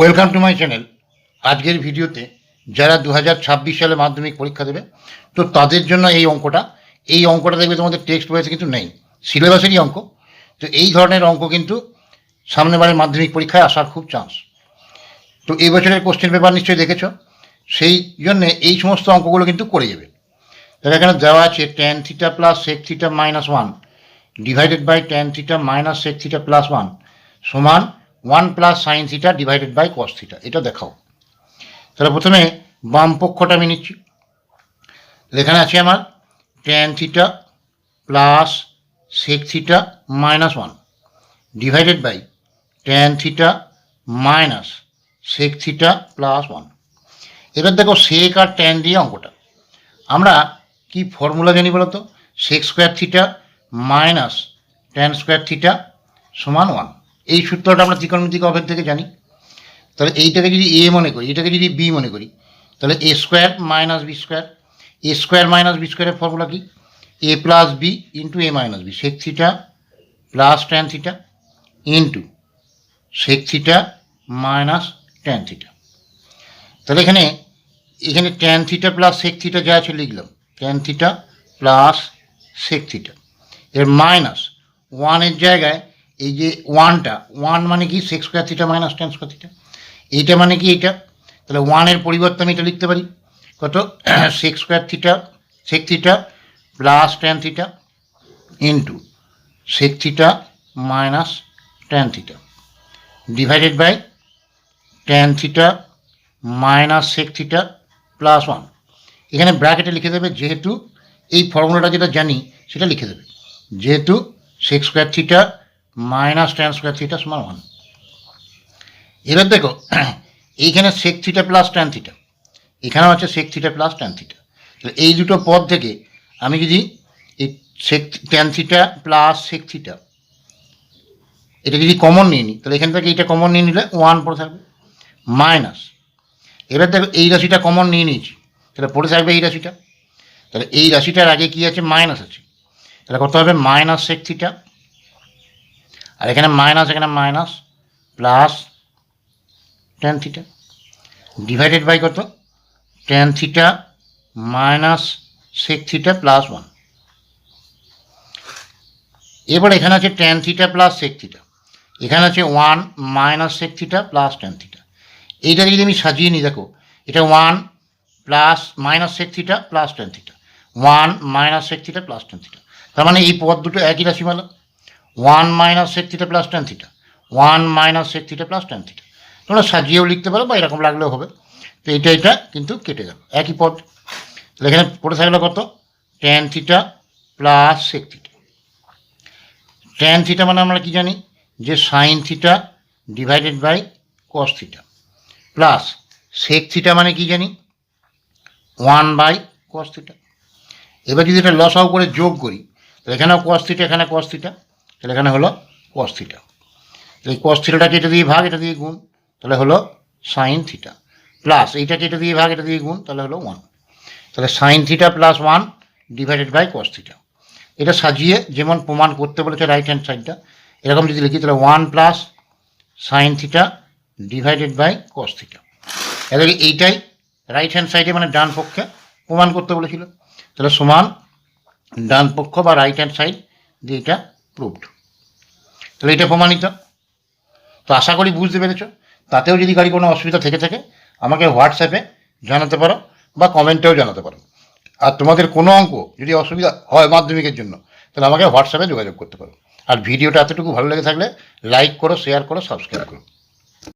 Welcome to my channel আজকের ভিডিওতে যারা দু সালে মাধ্যমিক পরীক্ষা দেবে, তো তাদের জন্য এই অঙ্কটা। এই অঙ্কটা দেখবে তোমাদের টেক্সট বইতে কিন্তু নেই। সিলেবাসেরই অঙ্ক। তো এই ধরনের অঙ্ক কিন্তু সামনেবারের মাধ্যমিক পরীক্ষায় আসার খুব চান্স তো এই বছরের কোশ্চেন পেপার নিশ্চয়ই দেখেছ। সেই জন্যে এই সমস্ত অঙ্কগুলো কিন্তু করে যাবে। তাহলে এখানে দেওয়া আছে tan theta plus sec theta minus one divided by tan theta minus sec theta plus one সমান one plus sine theta divided by cos theta, এটা দেখাও। তাহলে প্রথমে বাম পক্ষটা আমি নিচ্ছি। এখানে আছে আমার tan theta plus sec theta minus one, divided by tan theta minus sec theta plus one. এবার দেখো সেক আর ট্যান দিয়ে অঙ্কটা। আমরা কি ফর্মুলা জানি বলতো? Sec square theta minus tan square theta সমান ওয়ান। এই সূত্রটা আমরা ত্রিকোণমিতিক অভেদ থেকে জানি। তাহলে এইটাকে যদি এ মনে করি, এটাকে যদি বি মনে করি, তাহলে A square minus B square A square minus B স্কোয়ারের ফর্মুলা কি? A plus B into A minus B sec theta plus tan theta into sec theta minus tan theta তাহলে এখানে এখানে tan theta plus sec theta যা আছে লিখলাম tan theta plus sec theta এর minus ওয়ানের জায়গায় এই যে ওয়ানটা ওয়ান মানে কি? Sec square theta minus tan square theta এইটা মানে কি এইটা? তাহলে ওয়ানের পরিবর্তে আমি এটা লিখতে পারি। কত? Sec square theta sec theta plus tan theta into sec theta minus tan theta divided by tan theta minus sec theta plus one এখানে ব্র্যাকেটে লিখে দেবে, যেহেতু এই ফর্মুলাটা যেটা জানি, সেটা লিখে দেবে। যেহেতু sec square theta minus tan square theta সমান ওয়ান এবার দেখো, এইখানে sec theta plus tan theta এখানেও আছে sec theta plus tan theta তাহলে এই দুটো পদ থেকে আমি যদি এই sec tan theta plus sec theta এটা যদি কমন নিয়ে নিই, তাহলে এখান থেকে এইটা কমন নিয়ে নিলে ওয়ান পড়ে থাকবে মাইনাস এবার দেখো, এই রাশিটা কমন নিয়ে নিয়েছি, তাহলে পড়ে থাকবে এই রাশিটা। তাহলে এই রাশিটার আগে কি আছে? মাইনাস আছে। তাহলে কত হবে? মাইনাস সেক থিটা আর এখানে মাইনাস এখানে minus plus tan theta divided by কত? Tan theta minus sec theta plus one এবার এখানে আছে tan theta plus sec theta এখানে আছে one minus sec theta plus tan theta এইটাকে যদি আমি সাজিয়ে নিই, দেখো, এটা one plus minus sec theta plus tan theta one minus sec theta plus tan theta তার মানে এই পদ দুটো একই রাশিমালা one minus sec theta plus tan theta. One minus sec theta plus tan theta. তোমরা সাজিয়েও লিখতে পারো বা এরকম লাগলেও হবে। তো এটা এটা কিন্তু কেটে গেল একই পদ। এখানে পড়ে থাকল কত? Tan theta plus sec theta. Tan theta মানে আমরা কি জানি? যে sine theta divided by cos theta. Plus sec theta মানে কি জানি? One by cos theta. এবার যদি এটা লস লসাও করে যোগ করি, তাহলে এখানেও কস থিটা, এখানে কস থিটা। তাহলে এখানে হলো কস থিটা এই কস থিটাটাকে দিয়ে ভাগ, এটা দিয়ে গুণ, তাহলে হলো সাইন থিটা প্লাস এইটাকে এটা দিয়ে ভাগ, এটা দিয়ে গুণ, তাহলে হলো ওয়ান তাহলে sine theta plus one divided by cos theta এটা সাজিয়ে যেমন প্রমাণ করতে বলেছে রাইট হ্যান্ড সাইডটা এরকম যদি লিখি, তাহলে one plus sine theta divided by cos theta এদিকে এইটাই রাইট হ্যান্ড সাইডে মানে ডান পক্ষে প্রমাণ করতে বলেছিল। তাহলে সমান ডান পক্ষ বা রাইট হ্যান্ড সাইড দিয়ে এটা প্রুভড তাহলে এটা প্রমাণিত। তো আশা করি বুঝতে পেরেছ। তাতেও যদি গাড়ি কোনো অসুবিধা থেকে থাকে, আমাকে হোয়াটসঅ্যাপে জানাতে পারো বা কমেন্টেও জানাতে পারো। আর তোমাদের কোনো অঙ্ক যদি অসুবিধা হয় মাধ্যমিকের জন্য, তাহলে আমাকে হোয়াটসঅ্যাপে যোগাযোগ করতে পারো। আর ভিডিওটা এতটুকু ভালো লেগে থাকলে লাইক করো শেয়ার করো সাবস্ক্রাইব করো।